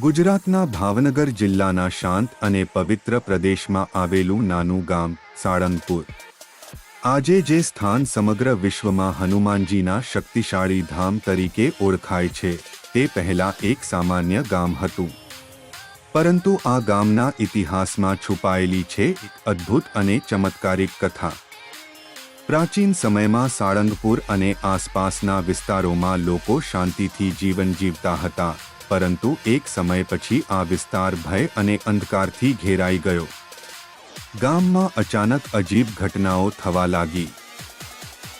ગુજરાતના ભાવનગર જિલ્લાના શાંત અને પવિત્ર પ્રદેશમાં આવેલું નાનું ગામ, સાળંગપુર. આજે જે સ્થાન સમગ્ર વિશ્વમાં હનુમાનજીના શક્તિશાળી ધામ તરીકે ઓળખાય છે, તે પહેલા એક સામાન્ય ગામ હતું. પરંતુ આ ગામના ઇતિહાસમાં છુપાયેલી છે એક અદ્ભુત અને ચમત્કારિક કથા. પ્રાચીન સમયમાં સાળંગપુર અને આસપાસના વિસ્તારોમાં લોકો શાંતિથી જીવન જીવતા હતા. પરંતુ એક સમય પછી આ વિસ્તાર ભય અને અંધકારથી ઘેરાઈ ગયો. ગામમાં અચાનક અજીબ ઘટનાઓ થવા લાગી.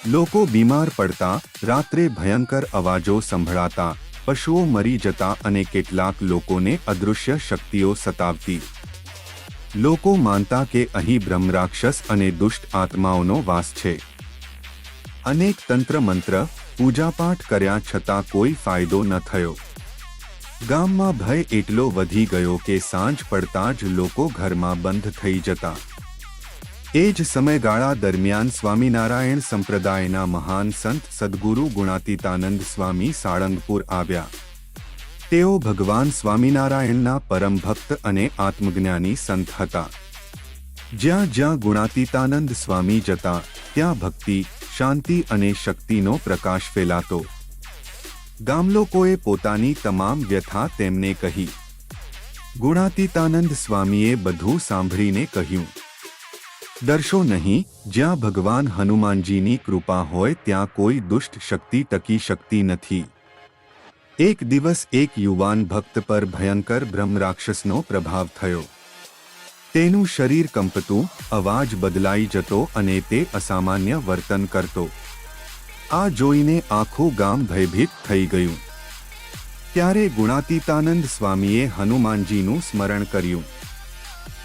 લોકો બીમાર પડતા, રાત્રે ભયંકર અવાજો સંભળાતા, પશુઓ મરી જતા અને કેટલાક લોકોને અદૃશ્ય શક્તિઓ સતાવતી. લોકો માનતા કે અહીં બ્રહ્મરાક્ષસ અને દુષ્ટ આત્માઓનો વાસ છે. અનેક તંત્ર મંત્ર પૂજાપાઠ કર્યા છતાં કોઈ ફાયદો ન થયો. ગામમાં ભય એટલો વધી ગયો કે સાંજ પડતા જ લોકો ઘરમાં બંધ થઈ જતા. એ જ સમયગાળા દરમિયાન સ્વામિનારાયણ સંપ્રદાયના મહાન સંત સદગુરુ ગુણાતીતાનંદ સ્વામી સાળંગપુર આવ્યા. તેઓ ભગવાન સ્વામિનારાયણના પરમ ભક્ત અને આત્મજ્ઞાની સંત હતા. જ્યાં જ્યાં ગુણાતીતાનંદ સ્વામી જતા, ત્યાં ભક્તિ, શાંતિ અને શક્તિનો પ્રકાશ ફેલાતો. ગામલોકોએ પોતાની તમામ વ્યથા તેમને કહી. ગુણાતીતાનંદ સ્વામીએ બધું સાંભળીને કહ્યું. ડરશો નહીં, જ્યાં ભગવાન હનુમાનજીની કૃપા હોય ત્યાં કોઈ દુષ્ટ શક્તિ ટકી શકતી નથી. એક દિવસ એક યુવાન ભક્ત પર ભયંકર બ્રહ્મરાક્ષસનો પ્રભાવ થયો. તેનું શરીર કંપતું, અવાજ બદલાઈ જતો અને તે અસામાન્ય વર્તન કરતો. આ જોઈને આખું ગામ ભયભીત થઈ ગયું. ત્યારે ગુણાતીતાનંદ સ્વામીએ હનુમાનજીનું સ્મરણ કર્યું.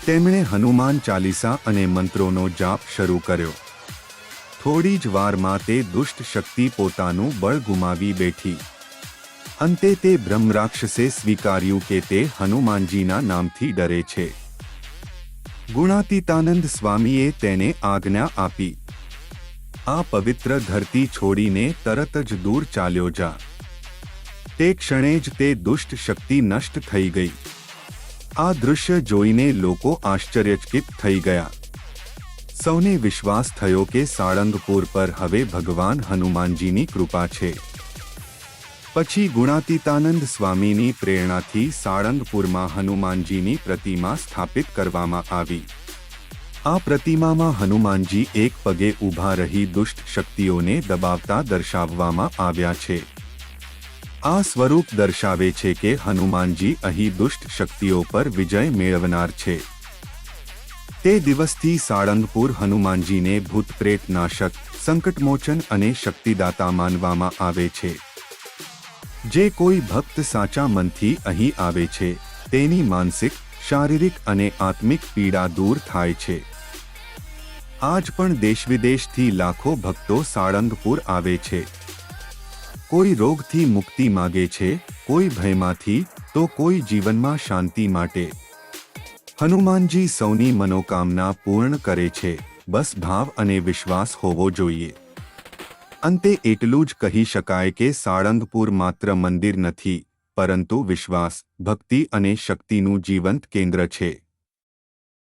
તેમણે હનુમાન ચાલીસા અને મંત્રોનો જાપ શરૂ કર્યો. થોડી જ વારમાં તે દુષ્ટ શક્તિ પોતાનું બળ ગુમાવી બેઠી. અંતે તે બ્રહ્મરાક્ષસે સ્વીકાર્યું કે તે હનુમાનજીના નામથી ડરે છે. ગુણાતીતાનંદ સ્વામીએ તેને આજ્ઞા આપી. આ પવિત્ર ધરતી છોડીને તરત જ દૂર ચાલ્યો જા. તે ક્ષણે જ તે દુષ્ટ શક્તિ નષ્ટ થઈ ગઈ. આ દૃશ્ય જોઈને લોકો આશ્ચર્યચકિત થઈ ગયા. સૌને વિશ્વાસ થયો કે સાળંગપુર પર હવે ભગવાન હનુમાનજીની કૃપા છે. પછી ગુણાતીતાનંદ સ્વામીની પ્રેરણાથી સાળંગપુરમાં હનુમાનજીની પ્રતિમા સ્થાપિત કરવામાં આવી. આ પ્રતિમામાં હનુમાનજી એક પગે ઊભા રહી દુષ્ટ શક્તિઓને દબાવતા દર્શાવવામાં આવ્યા છે. આ સ્વરૂપ દર્શાવે છે કે હનુમાનજી અહીં દુષ્ટ શક્તિઓ પર વિજય મેળવનાર છે. તે દિવસથી સાળંગપુર હનુમાનજીને ભૂતપ્રેત નાશક, સંકટમોચન અને શક્તિદાતા માનવામાં આવે છે. જે કોઈ ભક્ત સાચા મનથી અહીં આવે છે, તેની માનસિક, શારીરિક અને આત્મિક પીડા દૂર થાય છે. આજ પણ દેશ વિદેશથી લાખો ભક્તો સાળંગપુર આવે છે. કોઈ રોગથી મુક્તિ માગે છે, કોઈ ભયમાંથી, તો કોઈ જીવનમાં શાંતિ માટે. હનુમાનજી સૌની મનોકામના પૂર્ણ કરે છે, બસ ભાવ અને વિશ્વાસ હોવો જોઈએ. અંતે એટલું જ કહી શકાય કે સાળંગપુર માત્ર મંદિર નથી, પરંતુ વિશ્વાસ, ભક્તિ અને શક્તિનું જીવંત કેન્દ્ર છે.